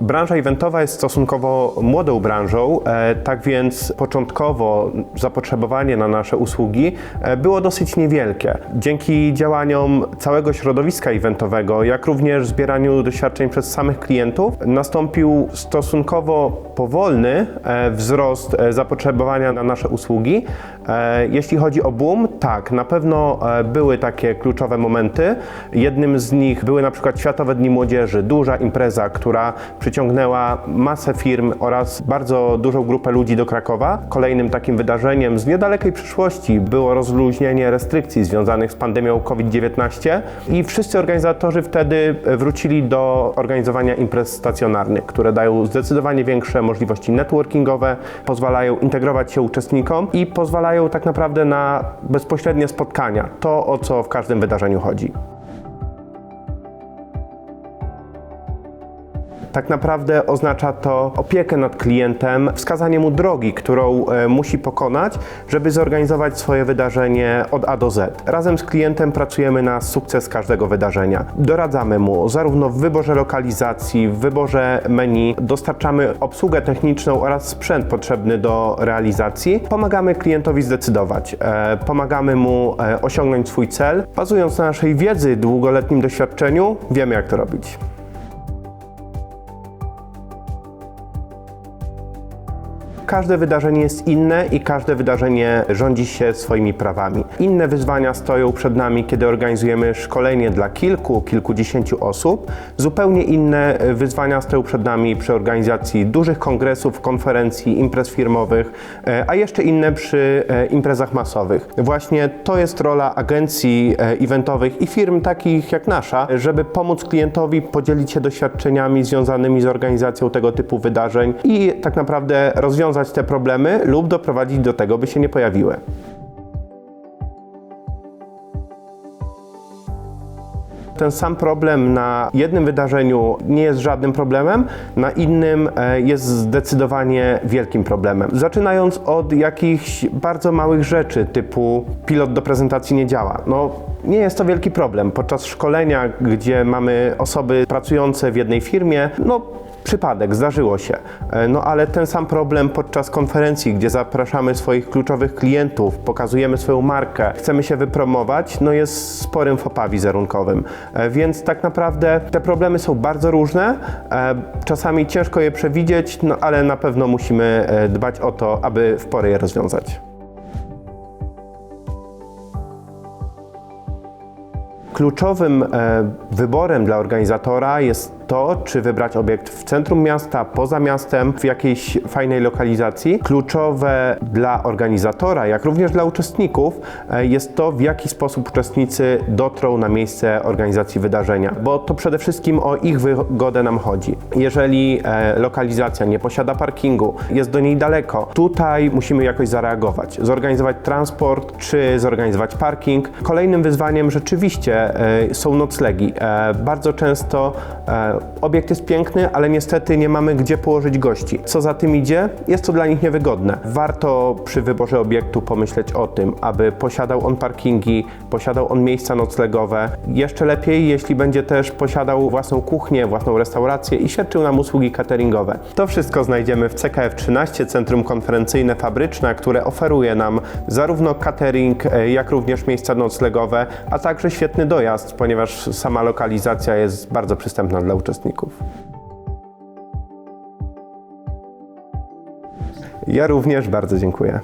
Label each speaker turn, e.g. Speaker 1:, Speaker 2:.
Speaker 1: Branża eventowa jest stosunkowo młodą branżą, e, tak więc początkowo zapotrzebowanie na nasze usługi e, było dosyć niewielkie. Dzięki działaniom całego środowiska eventowego, jak również zbieraniu doświadczeń przez samych klientów, nastąpił stosunkowo powolny e, wzrost zapotrzebowania na nasze usługi. E, Jeśli chodzi o boom, tak, na pewno e, były takie kluczowe momenty. Jednym z nich były na przykład Światowe Dni Młodzieży, duża impreza, która przyciągnęła masę firm oraz bardzo dużą grupę ludzi do Krakowa. Kolejnym takim wydarzeniem z niedalekiej przyszłości było rozluźnienie restrykcji związanych z pandemią COVID-19 i wszyscy organizatorzy wtedy wrócili do organizowania imprez stacjonarnych, które dają zdecydowanie większe możliwości networkingowe, pozwalają integrować się uczestnikom i pozwalają tak naprawdę na bezpośrednie spotkania. To, o co w każdym wydarzeniu chodzi. Tak naprawdę oznacza to opiekę nad klientem, wskazanie mu drogi, którą e, musi pokonać, żeby zorganizować swoje wydarzenie od A do Z. Razem z klientem pracujemy na sukces każdego wydarzenia. Doradzamy mu zarówno w wyborze lokalizacji, w wyborze menu, dostarczamy obsługę techniczną oraz sprzęt potrzebny do realizacji. Pomagamy klientowi zdecydować, e, pomagamy mu e, osiągnąć swój cel. Bazując na naszej wiedzy, długoletnim doświadczeniu, wiemy jak to robić. Każde wydarzenie jest inne i każde wydarzenie rządzi się swoimi prawami. Inne wyzwania stoją przed nami, kiedy organizujemy szkolenie dla kilku, kilkudziesięciu osób. Zupełnie inne wyzwania stoją przed nami przy organizacji dużych kongresów, konferencji, imprez firmowych, e, a jeszcze inne przy e, imprezach masowych. Właśnie to jest rola agencji e, eventowych i firm takich jak nasza, żeby pomóc klientowi podzielić się doświadczeniami związanymi z organizacją tego typu wydarzeń i tak naprawdę rozwiązać te problemy lub doprowadzić do tego, by się nie pojawiły. Ten sam problem na jednym wydarzeniu nie jest żadnym problemem, na innym e, jest zdecydowanie wielkim problemem. Zaczynając od jakichś bardzo małych rzeczy, typu pilot do prezentacji nie działa. No, nie jest to wielki problem. Podczas szkolenia, gdzie mamy osoby pracujące w jednej firmie, no Przypadek, zdarzyło się. E, No ale ten sam problem podczas konferencji, gdzie zapraszamy swoich kluczowych klientów, pokazujemy swoją markę, chcemy się wypromować, no jest sporym fopa wizerunkowym. E, Więc tak naprawdę te problemy są bardzo różne. e, Czasami ciężko je przewidzieć, no ale na pewno musimy dbać o to, aby w porę je rozwiązać. Kluczowym wyborem dla organizatora jest to, czy wybrać obiekt w centrum miasta, poza miastem, w jakiejś fajnej lokalizacji. Kluczowe dla organizatora, jak również dla uczestników, e, jest to, w jaki sposób uczestnicy dotrą na miejsce organizacji wydarzenia, bo to przede wszystkim o ich wygodę nam chodzi. Jeżeli e, lokalizacja nie posiada parkingu, jest do niej daleko, tutaj musimy jakoś zareagować, zorganizować transport czy zorganizować parking. Kolejnym wyzwaniem rzeczywiście e, są noclegi. Bardzo często obiekt jest piękny, ale niestety nie mamy gdzie położyć gości. Co za tym idzie? Jest to dla nich niewygodne. Warto przy wyborze obiektu pomyśleć o tym, aby posiadał on parkingi, posiadał on miejsca noclegowe. Jeszcze lepiej, jeśli będzie też posiadał własną kuchnię, własną restaurację i świadczył nam usługi cateringowe. To wszystko znajdziemy w CKF 13, Centrum Konferencyjne Fabryczne, które oferuje nam zarówno catering, e, jak również miejsca noclegowe, a także świetny dojazd, ponieważ sama lokalizacja jest bardzo przystępna dla uczestników. Ja również bardzo dziękuję.